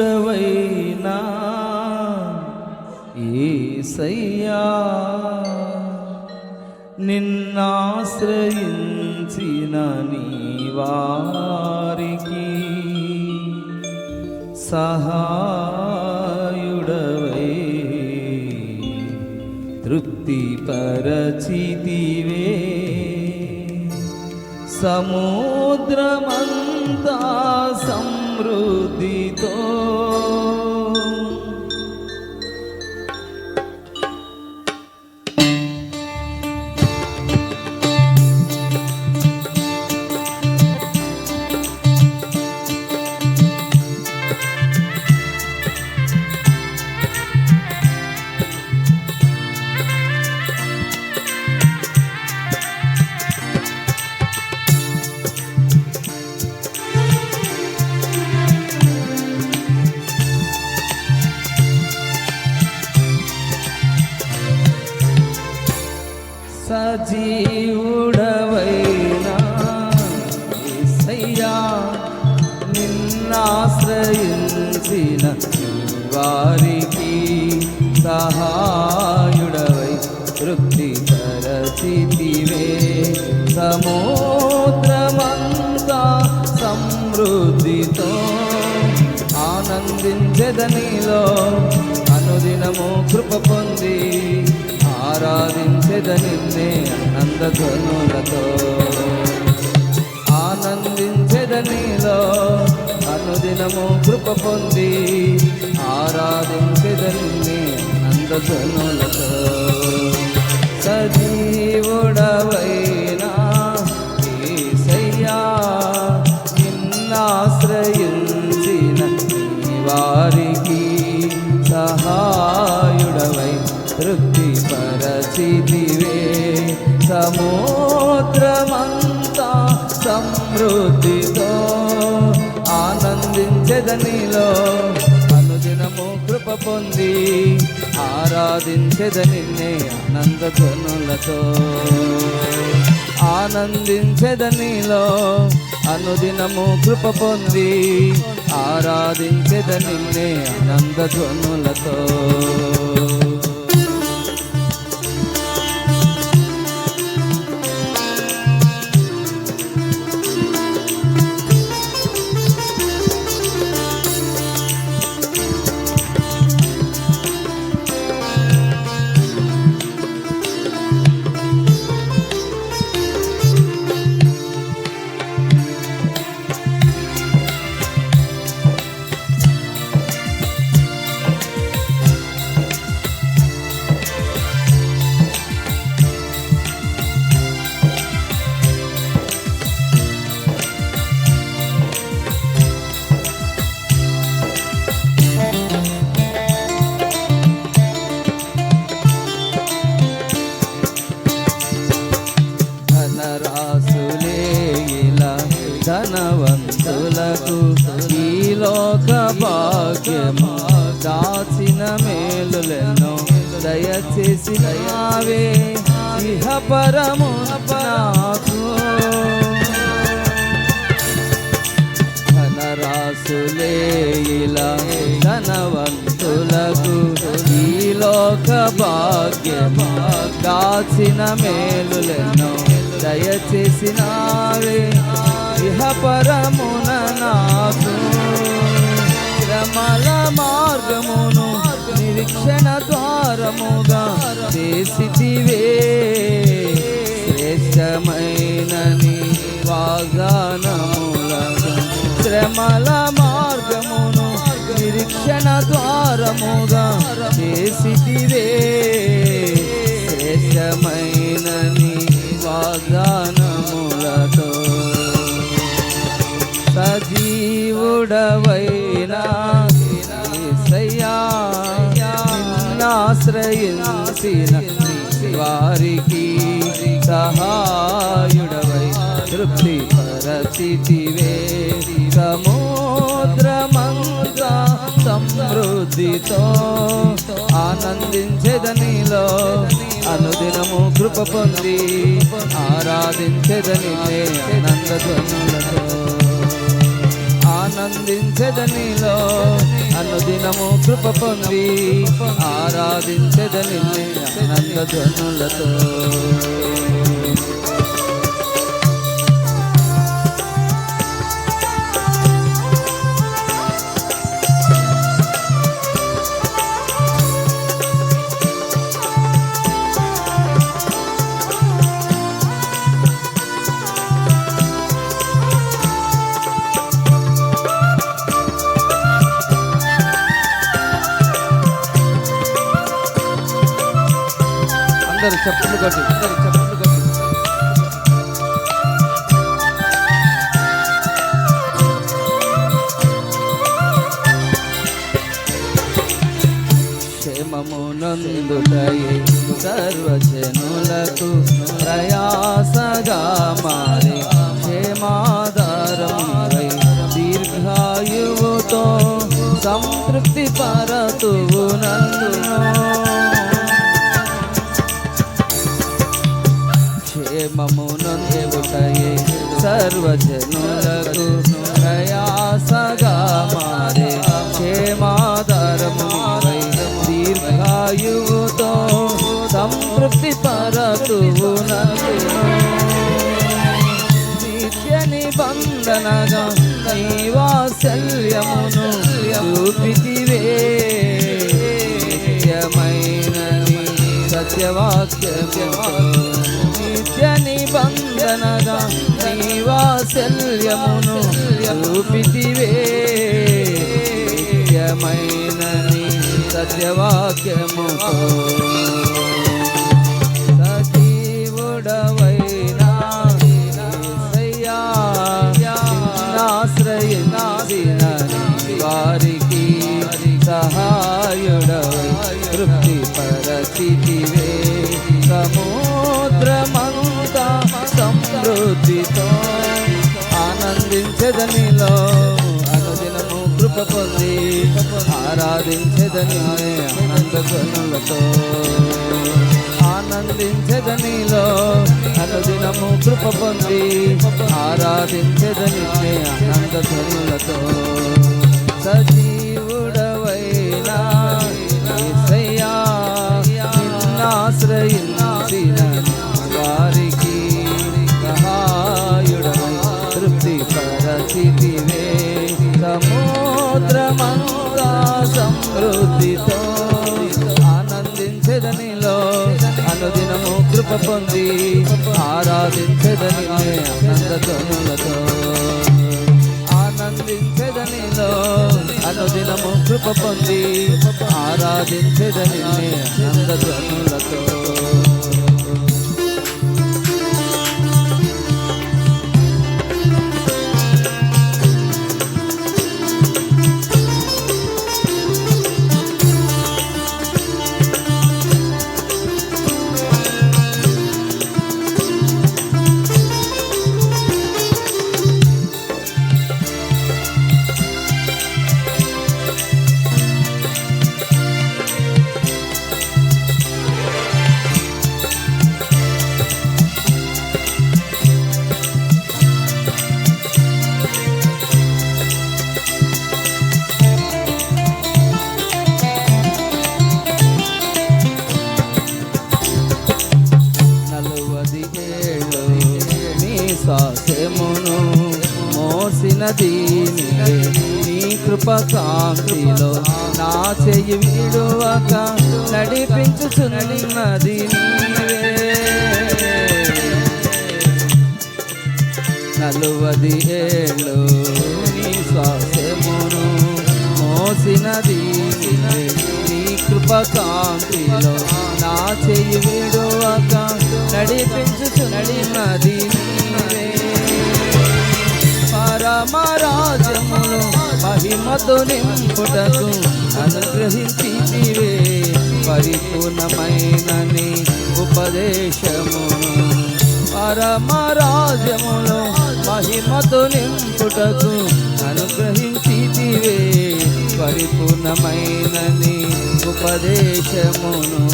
సజీవుడవైనా ఏసయ్యా నిన్నాశ్రయించిన నీవారికి సహాయుడవై తృప్తి పరచితివే సముద్రమంతా సం సమృద్ధితో సజీవుడవైనా నిన్నాశ్రయించిన వారికి సహాయుడవై తృప్తి పరచితివే సముద్రమంతా సమృద్ధితో ఆనందించెదనిలో అనుదినము కృప పొంది నిన్నే ఆనందధ్వనులతో ఆనందించెద నీలో అనుదినము కృప పొంది ఆరాధించెద నిన్నే ఆనందధ్వనులతో సజీవుడవైనా యేసయ్యా నిన్నాశ్రయించిన వారి సముద్రమంతా సమృద్ధితో ఆనందించదనిలో అనుదినము కృప పొంది ఆరాధించదనిన్నే ఆనంద ధ్వనులతో. ఆనందించెద అనుదినము కృప పొంది ఆరాధించదనిన్నే ఆనంద ధ్వనులతో. దయచేసి ఇహ పరము నాకు. ధనరాసులే ఇలా ధనవంతులకు ఈ లోక భాగ్యము దాచిన మేలులెన్నో దయచేసినావే. ఇహ పరమున నాకు. శ్రమల మార్గమును నిరీక్షణ ద్వారముగా చేసివే శ్రేష్టమైన వాగ్దానములను శ్రమల మార్గమును నిరీక్షణ ద్వారముగా చేసివే శ్రేష్టమైన వాగ్దానములతో సజీవుడవై నిన్నాశ్రయించిన వారికి సహాయుడవై తృప్తి. పరచితివే సముద్రమంతా సమృద్ధితో ఆనందించెదనిలో అనుదినము కృప పొంది ఆరాధించెదని ఆనంద ధ్వనులతో ఆనందించదనిలో అనుదినము కృప పొంది ఆరాధించదని ఆనంద అందరు చెప్పులు కొట్టి అందరు చెప్పులు కొట్టి. క్షేమమునందుటయే సర్వజనులకు ప్రయాసగా మారి క్షేమాధారం దీర్ఘాయువుతో సంతృప్తి పరతువు నన్ను క్షేమమునందుటయే సర్వజనులకు ప్రయాసగా మారే క్షేమాధారము దీర్ఘాయువుతో సంతృప్తి పరతువు నిత్య నిబంధనగా నీ చూపితివే నిబంధనగా నీ వాత్సల్యమును చూపితివే. నిత్యమైన సత్యవాక్యముతో కృప ఆరాధించదని ఆనంద గుణములతో ఆనందించదనిలో అనుదినము కృప పొంది ఆరాధించదని ఆనంద ధ్వనులతో సజీవుడవైనా ఆశ్రయించ కృప పొంది ఆరాధించదని ఆనందతో ఆనందించదనిలో అనుదినము కృప పొంది ఆరాధించదని ఆనందతో చెయ్యి విడువక నడిపించుచున్నది నీవే నలువది ఏళ్ళు నీ స్వాస్థ్యమును మోసినది నీవే. నీ కృప నా చెయ్యి విడువక నడిపించుచున్నది నీవే పరమరాజమును మహిమతో నింపుటకు అనుగ్రహించితివే. పరిపూర్ణమైనని ఉపదేశమును పరమరాజమును మహిమతో నింపుటకు అనుగ్రహించితివే. పరిపూర్ణమైనని ఉపదేశమును.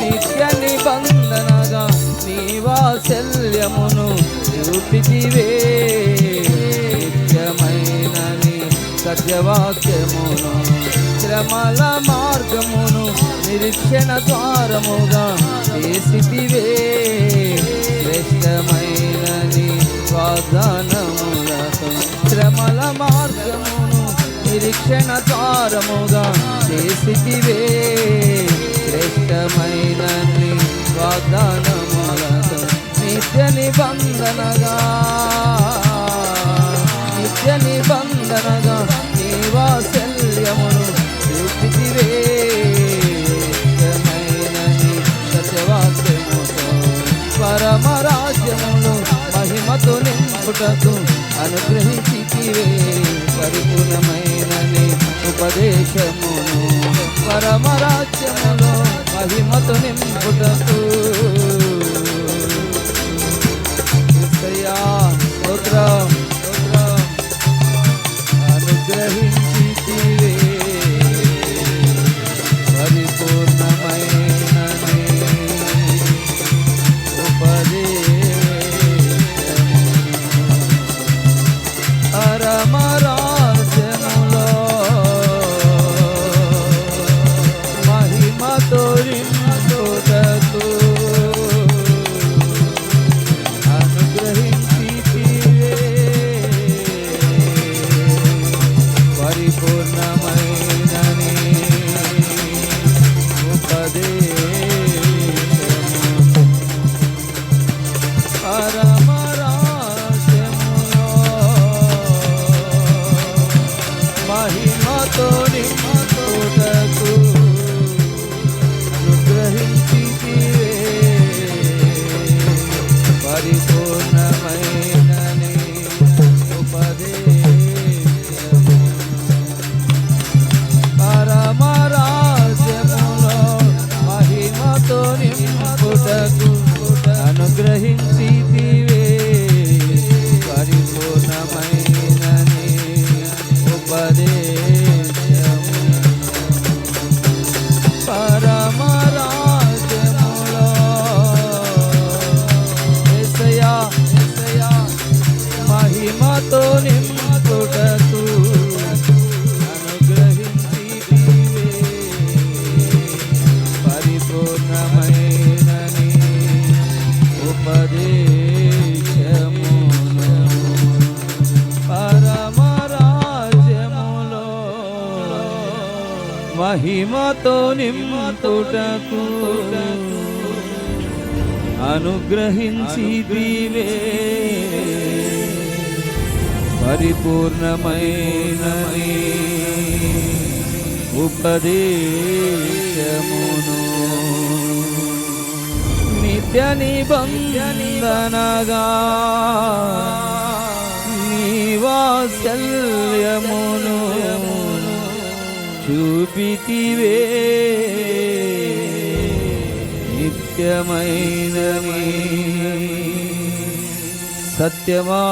నిత్య నిబంధనగా నీ వాత్సల్యమును చూపితివే సత్యవాక్యమును శ్రమల మార్గమును నిరీక్షణ ద్వారముగా చేసితివే శ్రేష్టమైనది వాగ్దానములతో శ్రమల మార్గమును నిరీక్షణ ద్వారముగా చేసితివే శ్రేష్టమైనది వాగ్దానములతో నిత్య నిబంధనగా నిబంధనగా నీ వాత్సల్యమును చూపితివే. పరమరాజ్యమును మహిమతో నింపుటకు అనుగ్రహించితివే. పరిపూర్ణమైనని ఉపదేశమును పరమరాజ్యములో మహిమతో నింపుటకు పరిపూర్ణమైనని నింపుటకు అనుగ్రహించి దీవే. పరిపూర్ణమైన ఉపదేశమును. నిత్య నిబంధనగా నివాసల్యమును చూపితివే. నిత్యమైనవి. సత్యమాతో.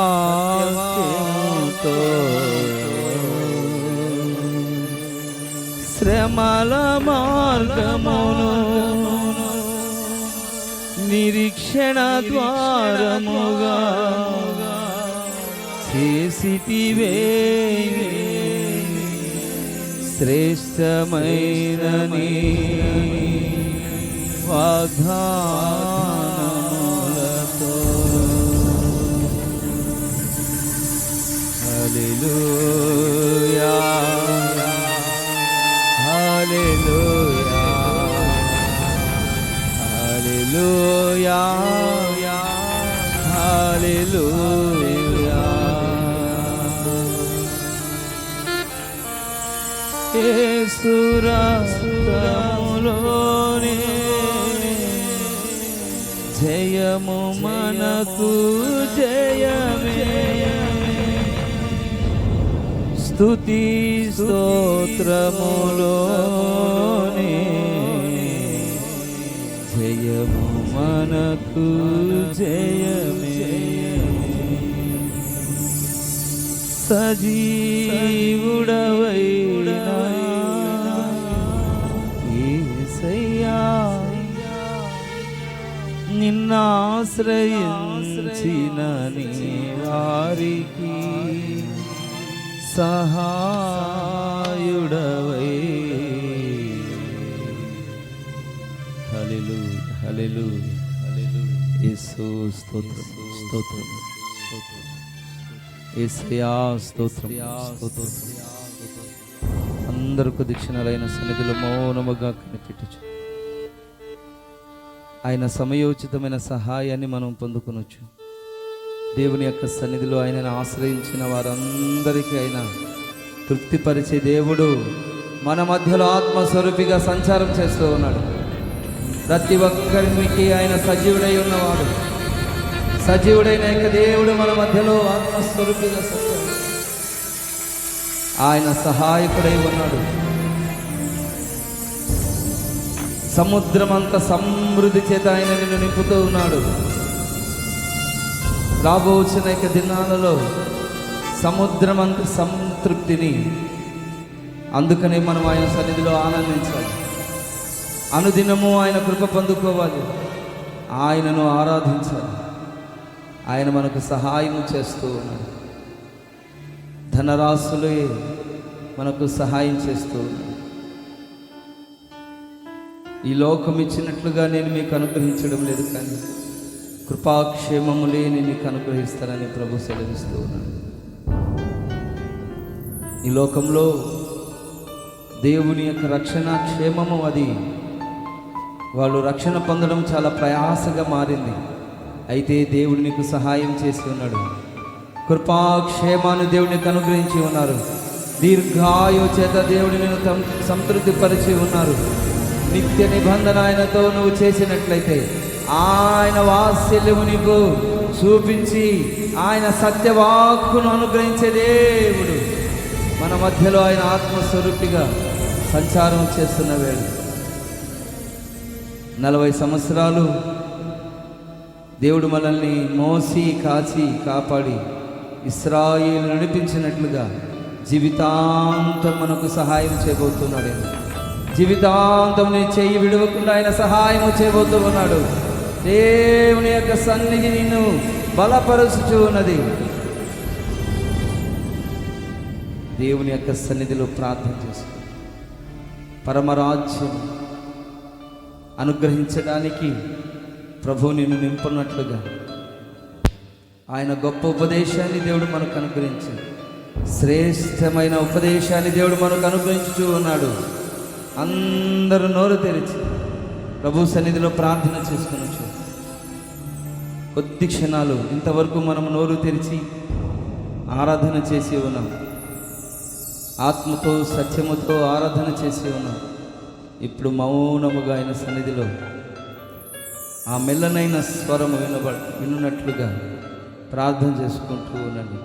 శ్రమల మార్గమును. నిరీక్షణ ద్వారముగా. చేసితివే. శ్రేష్టమైనని వాగ్దానములతో హల్లెలూయా హల్లెలూయా హల్లెలూయా హల్లెలూయా యేసురాములోనే జయము మనకు జయమే. స్తుతి స్తోత్రములోని. జయము మనకు జయమే. సజీవుడవైనా ఏసయ్యా నిన్నాశ్రయించిన నీ వారికి సహాయుడవై. హలెలు హలెలు హలెలు యేసు స్తోత్రం స్తోత్రం. అందరికి దీక్షణలైన సన్నిధిలో మౌనముగా కనిపెట్టచ్చు ఆయన సమయోచితమైన సహాయాన్ని మనం పొందుకునొచ్చు. దేవుని యొక్క సన్నిధిలో ఆయనను ఆశ్రయించిన వారందరికీ ఆయన తృప్తిపరిచే దేవుడు మన మధ్యలో ఆత్మస్వరూపిగా సంచారం చేస్తూ ఉన్నాడు. ప్రతి ఒక్కరికి ఆయన సజీవుడై ఉన్నవాడు. సజీవుడైన యొక్క దేవుడు మన మధ్యలో ఆత్మస్వరూపిగా సత్యం. ఆయన సహాయకుడై ఉన్నాడు. సముద్రమంత సమృద్ధి చేత ఆయన నిన్ను నింపుతూ ఉన్నాడు. రాబోచిన యొక్క దినాలలో సముద్రమంత సంతృప్తిని అందుకనే మనం ఆయన సన్నిధిలో ఆనందించాలి. అనుదినము ఆయన కృప పొందుకోవాలి. ఆయనను ఆరాధించాలి. ఆయన మనకు సహాయం చేస్తూ ఉన్నాడు. ధనరాశులే మనకు సహాయం చేస్తూ ఉన్నాడు. ఈ లోకం ఇచ్చినట్లుగా నేను మీకు అనుగ్రహించడం లేదు కానీ కృపాక్షేమములే నేను మీకు అనుగ్రహిస్తానని ప్రభు సెలవిస్తూ ఉన్నాడు. ఈ లోకంలో దేవుని యొక్క రక్షణ క్షేమము అది. వాళ్ళు రక్షణ పొందడం చాలా ప్రయాసగా మారింది. అయితే దేవుడు నీకు సహాయం చేసి ఉన్నాడు. కృపాక్షేమాన్ని దేవునికి అనుగ్రహించి ఉన్నారు. దీర్ఘాయు చేత దేవుడు నేను సంతృప్తిపరిచి ఉన్నారు. నిత్య నిబంధన ఆయనతో నువ్వు చేసినట్లయితే ఆయన వాత్సల్యము నీకు చూపించి ఆయన సత్యవాక్కును అనుగ్రహించే దేవుడు. మన మధ్యలో ఆయన ఆత్మస్వరూపిగా సంచారం చేస్తున్న వేడు నలభై సంవత్సరాలు దేవుడు మనల్ని మోసి కాచి కాపాడి ఇస్రాయిల్ నడిపించినట్లుగా జీవితాంతం మనకు సహాయం చేయబోతున్నాడు ఆయన. జీవితాంతం నీ చెయ్యి విడవకుండా ఆయన సహాయం చేయబోతూ ఉన్నాడు దేవుని యొక్క సన్నిధి నిన్ను బలపరుచుచూ ఉన్నది దేవుని యొక్క సన్నిధిలో ప్రార్థన చేసు పరమరాజ్యం అనుగ్రహించడానికి ప్రభు నిన్ను నింపున్నట్లుగా ఆయన గొప్ప ఉపదేశాన్ని దేవుడు మనకు అనుగ్రహించాడు. శ్రేష్టమైన ఉపదేశాన్ని దేవుడు మనకు అనుగ్రహించుచూ ఉన్నాడు. అందరూ నోరు తెరిచి ప్రభు సన్నిధిలో ప్రార్థన చేసుకునొచ్చు. కొద్ది క్షణాలు ఇంతవరకు మనం నోరు తెరిచి ఆరాధన చేసి ఉన్నాం. ఆత్మతో సత్యముతో ఆరాధన చేసి ఉన్నాం. ఇప్పుడు మౌనముగా ఆయన సన్నిధిలో ఆ మెల్లనైన స్వరము వినబ వినున్నట్లుగా ప్రార్థన చేసుకుంటూ ఉండండి.